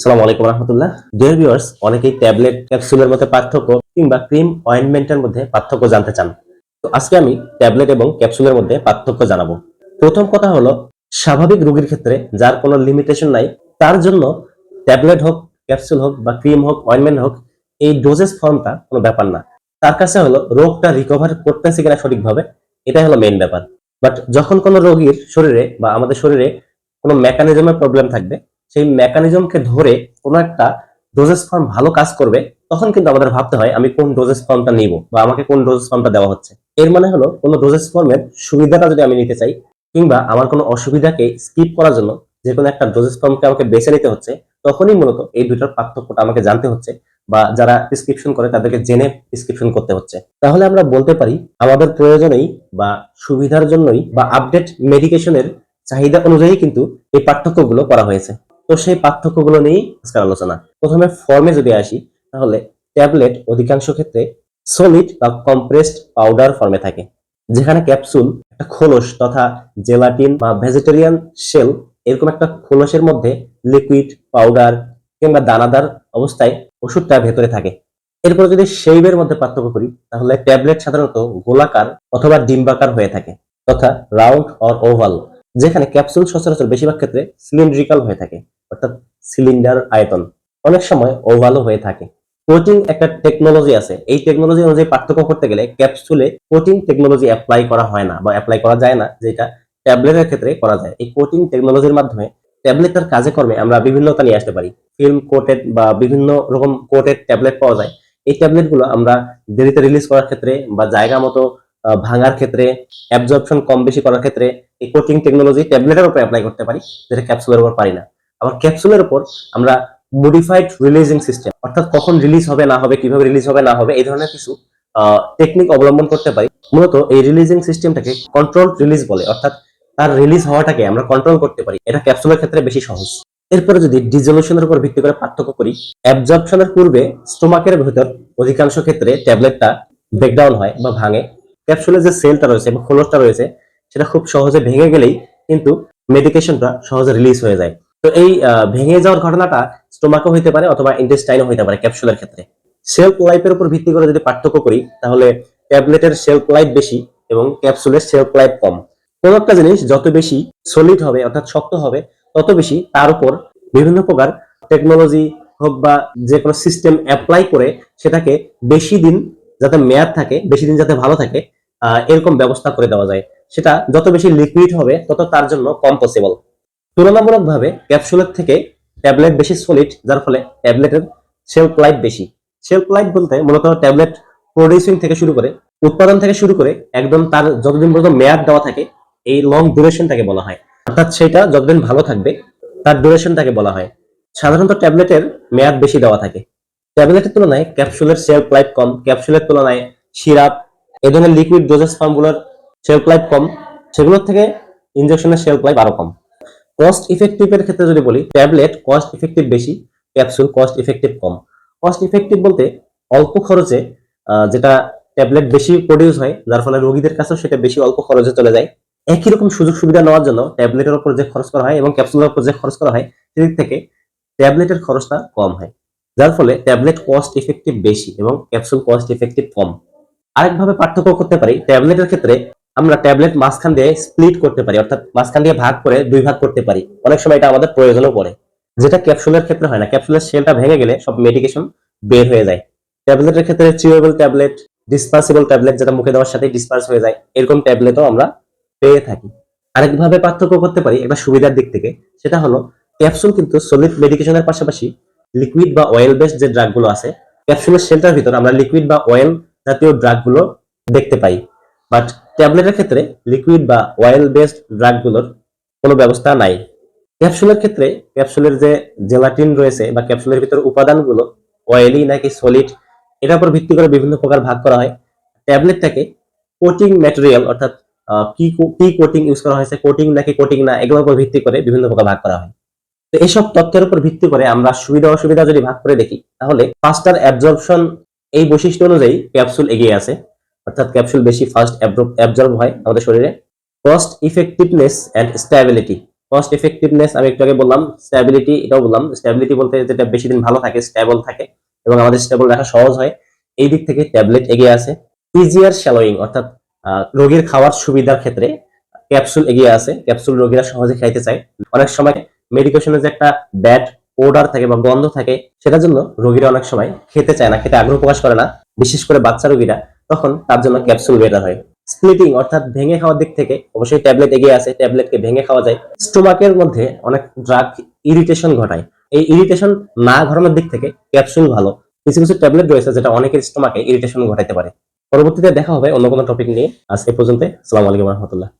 আসসালামু আলাইকুম রহমতুল্লাহ। ডিয়ার ভিউয়ার্স অনেকেই ট্যাবলেট ক্যাপসুলের মধ্যে পার্থক্য কিংবা ক্রিম অয়েন্টমেন্টের মধ্যে পার্থক্য জানতে চান। তো আজকে আমি ট্যাবলেট এবং ক্যাপসুলের মধ্যে পার্থক্য জানাব। প্রথম কথা হলো, স্বাভাবিক রোগীর ক্ষেত্রে যার কোনো লিমিটেশন নাই, তার জন্য ট্যাবলেট হোক ক্যাপসুল হোক বা ক্রিম হোক অয়েন্টমেন্ট হোক, এই ডোজেস ফর্মটা কোনো ব্যাপার না। তার কাছে হলো, রোগটা রিকভার করতেছে কিনা সঠিকভাবে, এটাই হলো মেইন ব্যাপার। বাট যখন কোনো রোগীর শরীরে বা আমাদের শরীরে কোনো মেকানিজমের প্রবলেম থাকবে সেই মেকানিজমকে ধরে কোনো একটা ডোজেস ফর্ম ভালো কাজ করবে, তখন কিন্তু আমাদের ভাবতে হয়, আমি কোন ডোজেস ফর্মটা নিব বা আমাকে কোন ডোজেস ফর্মটা দেওয়া হচ্ছে। এর মানে হলো, কোনো ডোজেস ফর্মের সুবিধাটা যদি আমি নিতে চাই, কিংবা আমার কোনো অসুবিধাকে স্কিপ করার জন্য যে কোনো একটা ডোজেস ফর্মকে আমাকে বেছে নিতে হচ্ছে, তখনই মূলত এই দুইটার পার্থক্যটা আমাকে জানতে হচ্ছে বা যারা প্রেসক্রিপশন করে তাদেরকে জেনে প্রেসক্রিপশন করতে হচ্ছে। তাহলে আমরা বলতে পারি, আমাদের প্রয়োজনেই বা সুবিধার জন্যই বা আপডেট মেডিকেশনের চাহিদা অনুযায়ী কিন্তু এই পার্থক্যগুলো করা হয়েছে। তো সেই পার্থক্যগুলো নিয়েই আজকের আলোচনা। প্রথমে ফর্মে যদি আসি, তাহলে ট্যাবলেট অধিকাংশ ক্ষেত্রে সলিড বা কম্প্রেসড পাউডার ফর্মে থাকে, যেখানে ক্যাপসুল একটা খোলস তথা জেলাটিন বা ভেজিটেরিয়ান শেল এরকম একটা খোলসের মধ্যে লিকুইড পাউডার কিংবা দানাদার অবস্থায় ওষুধটা ভেতরে থাকে। এরপর যদি শেইবের মধ্যে পার্থক্য করি, তাহলে ট্যাবলেট সাধারণত গোলাকার অথবা ডিম্বাকার হয়ে থাকে তথা রাউন্ড অর ওভাল যেখানে ক্যাপসুল সচরাচর বেশিরভাগ ক্ষেত্রে সিলিন্ড্রিক্যাল হয়ে থাকে, অর্থাৎ সিলিন্ডার আয়তন। অনেক সময় ওভালও হয়ে থাকে। কোটিং একটা টেকনোলজি আছে। এই টেকনোলজি অনুযায়ী পার্থক্য করতে গেলে ক্যাপসুলে কোটিং টেকনোলজি অ্যাপ্লাই করা হয় না, বা অ্যাপ্লাই করা যায় না, যেটা ট্যাবলেটের ক্ষেত্রে করা যায়। এই কোটিং টেকনোলজির মাধ্যমে ট্যাবলেটের কাজে কর্মে আমরা বিভিন্নতা নিয়ে আসতে পারি। ফিল্ম কোটেড বা বিভিন্ন রকম কোটেড ট্যাবলেট পাওয়া যায়। এই ট্যাবলেটগুলো আমরা দেরিতে রিলিজ করার ক্ষেত্রে বা জায়গা মতো ভাঙার ক্ষেত্রে অ্যাবজর্পশন কম বেশি করার ক্ষেত্রে এই কোটিং টেকনোলজি ট্যাবলেটের উপর অ্যাপ্লাই করতে পারি, যেটা ক্যাপসুলের উপর পারি না। আবার ক্যাপসুলের উপর আমরা মডিফাইড রিলিজিং সিস্টেম অর্থাৎ কখন রিলিজ হবে, না হবে, কীভাবে রিলিজ হবে, না হবে, এই ধরনের কিছু টেকনিক অবলম্বন করতে পারি। মূলত এই রিলিজিং সিস্টেমটাকে কন্ট্রোল রিলিজ বলে, অর্থাৎ তার রিলিজ হওয়াটাকে আমরা কন্ট্রোল করতে পারি। এটা ক্যাপসুলের ক্ষেত্রে বেশি সহজ। এরপরে যদি ডিজলিউশনের উপর ভিত্তি করে পার্থক্য করি অ্যাবজর্পশনের পূর্বে স্টোমাকের ভেতর অধিকাংশ ক্ষেত্রে ট্যাবলেটটা ব্রেকডাউন হয় বা ভাঙে। ক্যাপসুলের যে সেলটা রয়েছে বা খোলসটা রয়েছে, সেটা খুব সহজে ভেঙে গেলেই কিন্তু মেডিকেশনটা সহজে রিলিজ হয়ে যায়। তো এই ভেঙে যাওয়ার ঘটনাটা স্টোমাকও হইতে পারে অথবা ইন্টেস্টাইনও হইতে পারে ক্যাপসুলের ক্ষেত্রে। সেলফ লাইফের উপর ভিত্তি করে যদি পার্থক্য করি, তাহলে ট্যাবলেটের সেলফ লাইফ বেশি এবং ক্যাপসুলের সেলফ লাইফ কম। কোন একটা জিনিস যত বেশি সলিড হবে, অর্থাৎ শক্ত হবে, তত বেশি তার উপর বিভিন্ন প্রকার টেকনোলজি হোক বা যে কোনো সিস্টেম অ্যাপ্লাই করে সেটাকে বেশি দিন যাতে মেয়াদ থাকে, বেশি দিন যাতে ভালো থাকে এরকম ব্যবস্থা করে দেওয়া যায়। সেটা যত বেশি লিকুইড হবে, তত তার জন্য কম পসিবল তুলনামূলকভাবে ক্যাপসুলের থেকে ট্যাবলেট বেশি সলিড যার ফলে ট্যাবলেটের শেলফ লাইফ বেশি। শেলফ লাইফ বলতে মূলত ট্যাবলেট প্রডিউসিং থেকে শুরু করে, উৎপাদন থেকে শুরু করে, একদম তার যতদিন পর্যন্ত মেয়াদ দেওয়া থাকে, এই লং ডিউরেশনটাকে বলা হয়। অর্থাৎ সেটা যতদিন ভালো থাকবে, তার ডিউরেশনটাকে বলা হয়। সাধারণত ট্যাবলেটের মেয়াদ বেশি দেওয়া থাকে। ট্যাবলেটের তুলনায় ক্যাপসুলের শেলফ লাইফ কম। ক্যাপসুলের তুলনায় সিরাপ এ ধরনের লিকুইড ডোজেস ফর্মগুলোর শেলফ লাইফ কম, সেগুলোর থেকে ইনজেকশনের শেলফ লাইফ আরও কম। কস্ট ইফেক্টিভের ক্ষেত্রে যদি বলি ট্যাবলেট কস্ট ইফেক্টিভ বেশি ক্যাপসুল কস্ট ইফেক্টিভ কম। কস্ট ইফেক্টিভ বলতে অল্প খরচে যেটা ট্যাবলেট বেশি প্রডিউস হয়, যার ফলে রোগীদের কাছেও সেটা বেশি অল্প খরচে চলে যায়। একই রকম সুযোগ সুবিধা নেওয়ার জন্য ট্যাবলেটের উপর যে খরচ করা হয় এবং ক্যাপসুলের উপর যে খরচ করা হয়, সেদিক থেকে ট্যাবলেটের খরচটা কম হয়। যার ফলে ট্যাবলেট কস্ট ইফেক্টিভ বেশি এবং ক্যাপসুল কস্ট ইফেক্টিভ কম। আরেকভাবে পার্থক্য করতে পারি ট্যাবলেটের ক্ষেত্রে আমরা ট্যাবলেট মাঝখান দিয়ে স্প্লিট করতে পারি, অর্থাৎ মাঝখান দিয়ে ভাগ করে দুই ভাগ করতে পারি। অনেক সময় এটা আমাদের প্রয়োজনও পড়ে। যেটা ক্যাপসুলের ক্ষেত্রে হয় না ক্যাপসুলের সেলটা ভেঙে গেলে সব মেডিকেশন বের হয়ে যায়। ট্যাবলেটের ক্ষেত্রে চিউয়েবল ট্যাবলেট ডিসপার্সিবল ট্যাবলেট যেটা মুখে দেওয়ার সাথে ডিসপার্স হয়ে যায়, এরকম ট্যাবলেটও আমরা পেয়ে থাকি। আরেকভাবে পার্থক্য করতে পারি একটা সুবিধার দিক থেকে, সেটা হলো ক্যাপসুল কিন্তু সলিড মেডিকেশনের পাশাপাশি লিকুইড বা অয়েল বেসড যে ড্রাগগুলো আছে ক্যাপসুলের শেলটার ভিতর আমরা লিকুইড বা অয়েল জাতীয় ড্রাগগুলো দেখতে পাই। বাট ট্যাবলেটের ক্ষেত্রে লিকুইড বা অয়েল বেসড ড্রাগগুলোর কোনো ব্যবস্থা নাই। ক্যাপসুলের ক্ষেত্রে ক্যাপসুলের যে জেলাটিন রয়েছে বা ক্যাপসুলের ভিতরে উপাদানগুলো অয়েলি নাকি সলিড এটার উপর ভিত্তি করে বিভিন্ন প্রকার ভাগ করা হয়। ট্যাবলেটটাকে কোটিং ম্যাটেরিয়াল অর্থাৎ কি কি কোটিং ইউজ করা হয়েছে কোটিং নাকি কোটিং না, এগুলোর উপর ভিত্তি করে বিভিন্ন প্রকার ভাগ করা হয়। তো এইসব তথ্যের উপর ভিত্তি করে আমরা সুবিধা অসুবিধা যদি ভাগ করে দেখি, তাহলে ফাস্টার অ্যাবজর্পশন এই বৈশিষ্ট্য অনুযায়ী ক্যাপসুল এগিয়ে আছে। অর্থাৎ ক্যাপসুল বেশি ফাস্ট অ্যাবজর্ব হয় আমাদের শরীরে। Cost effectiveness and stability cost effectiveness আমি একটু আগে বললাম স্ট্যাবিলিটি এটাও বললাম। স্ট্যাবিলিটি বলতে যেটা বেশি দিন ভালো থাকে স্ট্যাবল থাকে এবং আমাদের স্টেবল রাখা সহজ হয়, এই দিক থেকে ট্যাবলেট এগিয়ে আছে। ইজিয়ার শ্যালোয়িং অর্থাৎ রোগীর খাওয়ার সুবিধার ক্ষেত্রে ক্যাপসুল এগিয়ে আছে। ক্যাপসুল রোগীরা সহজে খাইতে চায়। অনেক সময় মেডিকেশনের যে একটা ব্যাড ওডার থাকে বা গন্ধ থাকে, সেটার জন্য রোগীরা অনেক সময় খেতে চায় না, খেতে আগ্রহ প্রকাশ করে না। বিশেষ করে বাচ্চা রোগীরা, তখন তার জন্য ক্যাপসুল বেটার হয়। স্প্লিটিং অর্থাৎ ভেঙে খাওয়ার দিক থেকে অবশ্যই ট্যাবলেট এগিয়ে আছে ট্যাবলেটকে ভেঙে খাওয়া যায়। স্টোমাকের মধ্যে অনেক ড্রাগ ইরিটেশন ঘটায়। এই ইরিটেশন না ঘটানোর দিক থেকে ক্যাপসুল ভালো। কিছু কিছু ট্যাবলেট রয়েছে যেটা অনেকের স্টোমাকে ইরিটেশন ঘটাইতে পারে। পরবর্তীতে দেখা হবে অন্য কোনো টপিক নিয়ে। আজ এ পর্যন্ত আসসালামু আলাইকুম রহমতুল্লাহ।